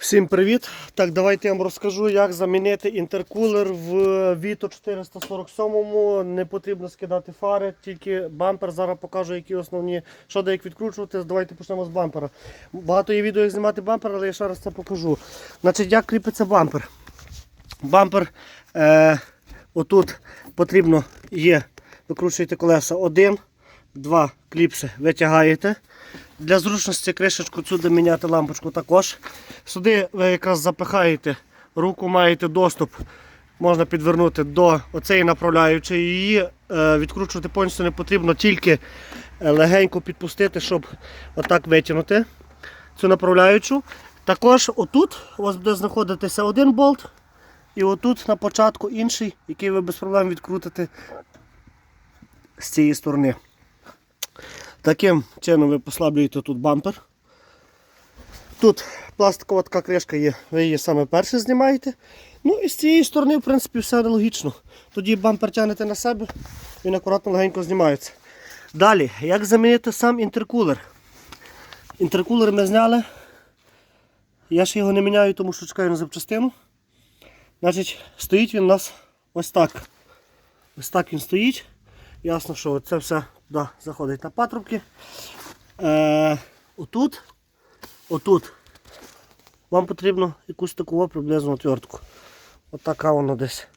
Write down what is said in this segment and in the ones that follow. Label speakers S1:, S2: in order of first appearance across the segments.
S1: Всім привіт! Так, давайте я вам розкажу, як замінити інтеркулер в Vito 447. Не потрібно скидати фари, тільки бампер. Зараз покажу, які основні, що де як відкручувати. Давайте почнемо з бампера. Багато є відео, як знімати бампер, але я ще раз це покажу. Значить, як кріпиться бампер? Бампер е, отут потрібно є, викручуєте колеса один, два кліпси витягаєте. Для зручності кришечку сюди міняти лампочку також. Сюди ви якраз запихаєте, руку маєте доступ, можна підвернути до оцеї направляючої. Її е, відкручувати повністю не потрібно, тільки е, легенько підпустити, щоб отак витягнути цю направляючу. Також отут у вас буде знаходитися один болт, і отут на початку інший, який ви без проблем відкрутите з цієї сторони. Таким чином ви послаблюєте тут бампер. Тут пластикова така кришка є, ви її саме перше знімаєте. Ну і з цієї сторони, в принципі, все логічно. Тоді бампер тягнете на себе, він акуратно легенько знімається. Далі, як замінити сам інтеркулер? Інтеркулер ми зняли. Я ще його не міняю, тому що чекаю на запчастину. Значить, стоїть він у нас ось так. Ось так він стоїть. Ясно, що це все туди заходить на патрубки. Е, отут, отут вам потрібно якусь таку приблизну отвертку. Отака вона десь.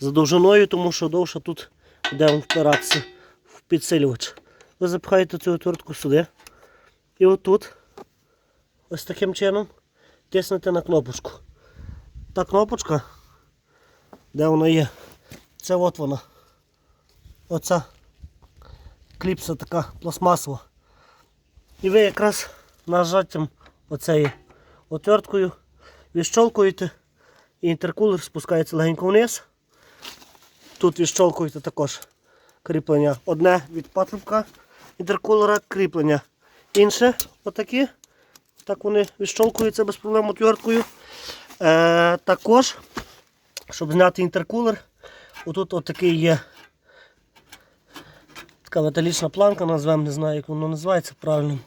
S1: За довжиною, тому що довше тут вам впиратися в підсилювач. Ви запихаєте цю отвертку сюди. І отут, ось таким чином, тиснете на кнопочку. Та кнопочка, де вона є, це от вона. Оця кліпса така пластмасова. І ви якраз нажаттям оцею отверткою відщолкуєте і інтеркулер спускається легенько вниз. Тут відщолкуєте також кріплення одне від патрубка інтеркулера, кріплення інше, отакі. Так вони відщолкуються без проблем отверткою. Е, також, щоб зняти інтеркулер, отут отакий є така металічна планка, назвемо, не знаю, як воно називається правильно.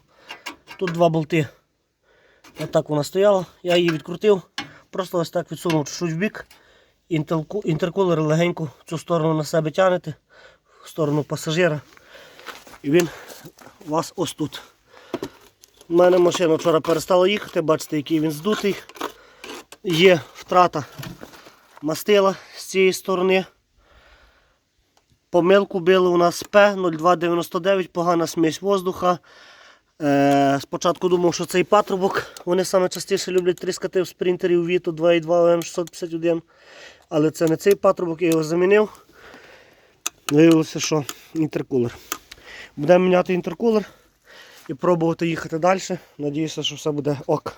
S1: Тут два болти. Отак вона стояла, я її відкрутив, просто ось так відсунув чуть в бік. Інтеркулер легенько в цю сторону на себе тягнете, в сторону пасажира. І він у вас ось тут. У мене машина вчора перестала їхати, бачите, який він здутий. Є втрата мастила з цієї сторони. Помилку били у нас П0299, погана смесь воздуха. Е, спочатку думав, що цей патрубок. Вони саме частіше люблять тріскати в спринтерів Vito 2.2 ОМ651. Але це не цей патрубок, я його замінив. Виявилося, що інтеркулер. Будемо міняти інтеркулер і пробувати їхати далі. Надіюся, що все буде ок.